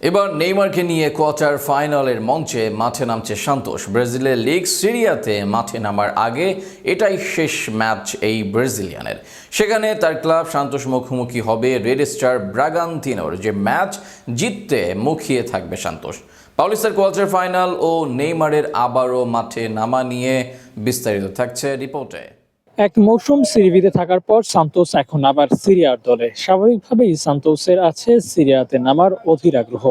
এবার নেইমারকে নিয়ে কোয়ার্টার ফাইনালের মঞ্চে মাঠে নামছে সান্তোষ। ব্রাজিলের লিগ সিরিয়াতে মাঠে নামার আগে এটাই শেষ ম্যাচ এই ব্রাজিলিয়ানের। সেখানে তার ক্লাব সান্তোষ মুখোমুখি হবে রেড স্টার ব্রাগান্তিনোর। যে ম্যাচ জিততে মুখিয়ে থাকবে সান্তোষ। পাউলিস্তার কোয়ার্টার ফাইনাল ও নেইমারের আবারও মাঠে নামা নিয়ে বিস্তারিত থাকছে রিপোর্টে। এক মৌসুম সিরিবিতে থাকার পর সান্তোস এখন আবার সিরিয়ার দলে। স্বাভাবিকভাবেই সান্তোসের আছে সিরিয়াতে নামার অধীর আগ্রহ।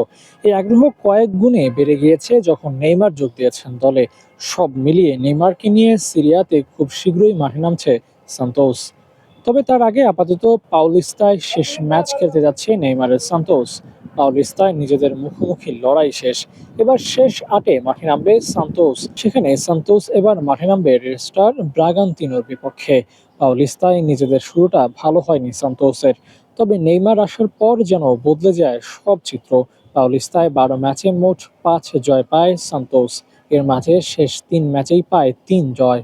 এই আগ্রহ কয়েক গুণে বেড়ে গিয়েছে যখন নেইমার যোগ দিয়েছেন দলে। সব মিলিয়ে নেইমারকে নিয়ে সিরিয়াতে খুব শীঘ্রই মাঠে নামছে সান্তোস। তবে তার আগে আপাতত পাউলিস্তায় শেষ ম্যাচ খেলতে যাচ্ছে নেইমারের সান্তোস। পাউলিস্তায় নিজেদের মুখোমুখি লড়াই শেষ। এবার শেষ আটে মাঠে নামবে সান্তোস। সেখানে সান্তোস এবার মাঠে নামবে রেস্টার ব্রাগান্তিনোর বিপক্ষে। পাউলিস্তায় নিজেদের শুরুটা ভালো হয়নি সান্তোসের। তবে নেইমার আসার পর যেন বদলে যায় সব চিত্র। পাউলিস্তায় বারো ম্যাচে মোট পাঁচ জয় পায় সান্তোস। এর মাঝে শেষ তিন ম্যাচেই পায় তিন জয়।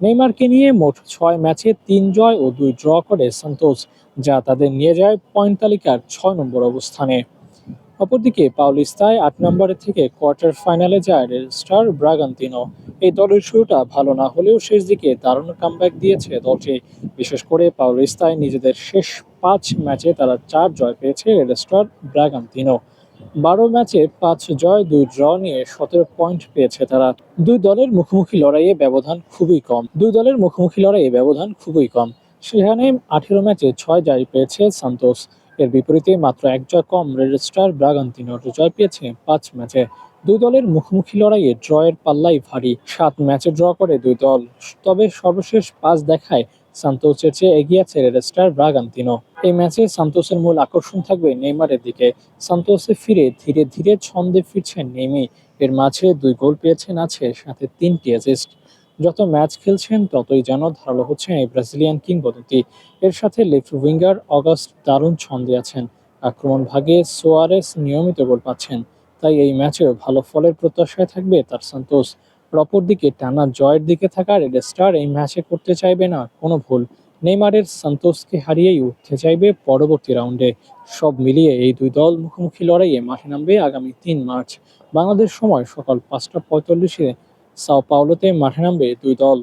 নেইমারকে নিয়ে মোট ছয় ম্যাচে তিন জয় ও দুই ড্র করে সান্তোস, যা তাদের নিয়ে যায় পয়েন্ট তালিকার ছয় নম্বর অবস্থানে। অপরদিকে পাউলিস্তায় আট নম্বরে থেকে কোয়ার্টার ফাইনালে যায় স্টার ব্রাগান্তিনো। এই দলের শুরুটা ভালো না হলেও শেষ দিকে দারুণ কামব্যাক দিয়েছে দলটি। বিশেষ করে পাউলিস্তায় নিজেদের শেষ পাঁচ ম্যাচে তারা চার জয় পেয়েছে রেড স্টার ব্রাগান্তিনো। বারো ম্যাচে পাঁচ জয়, দুই ড্র নিয়ে সতেরো পয়েন্ট পেয়েছে তারা। দুই দলের মুখোমুখি লড়াইয়ে ব্যবধান খুবই কম। দুই দলের মুখোমুখি লড়াইয়ে ব্যবধান খুবই কম। সেখানে আঠেরো ম্যাচে ছয় জয় পেয়েছে সান্তোস। এর বিপরীতে মাত্র এক জয় কম রেড স্টার ব্রাগান্তিনোর জয় পেয়েছে পাঁচ ম্যাচে। দুই দলের মুখোমুখি লড়াইয়ে ড্রয়ের পাল্লাই ভারী। সাত ম্যাচে ড্র করে দুই দল। তবে সর্বশেষ পাঁচ দেখায় সান্তোসের চেয়ে এগিয়ে আছে রেড স্টার ব্রাগান্তিনো এই ম্যাচে সান্তোসের মূল আকর্ষণ থাকবে নেইমারের দিকে। সান্তোসে ফিরে ধীরে ধীরে ছন্দে ফিরছেন নেইমি। এর মাঝে দুই গোল পেয়েছেন আছে, সাথে তিনটি অ্যাসিস্ট যত ম্যাচ খেলছেন, ততই যেন ধারালো হচ্ছেন এই ব্রাজিলিয়ান কিংবদন্তি। এর সাথে লেফট উইঙ্গার অগাস্ট দারুণ ছন্দে আছেন। আক্রমণ ভাগে সোয়ারেস নিয়মিত গোল পাচ্ছেন। তাই এই ম্যাচেও ভালো ফলের প্রত্যাশায় থাকবে তার সন্তোষ অপরদিকে টানা জয়ের দিকে থাকা রেড স্টার এই ম্যাচে করতে চাইবে না, কোনো ভুল। নেইমারের সন্তোষকে হারিয়েই উঠতে চাইবে পরবর্তী রাউন্ডে। সব মিলিয়ে এই দুই দল মুখোমুখি লড়াইয়ে মাঠে নামবে আগামী তিন মার্চ। বাংলাদেশ সময় সকাল পাঁচটা পঁয়তাল্লিশে সাও পাওলোতে মাঠে নামবে দুই দল।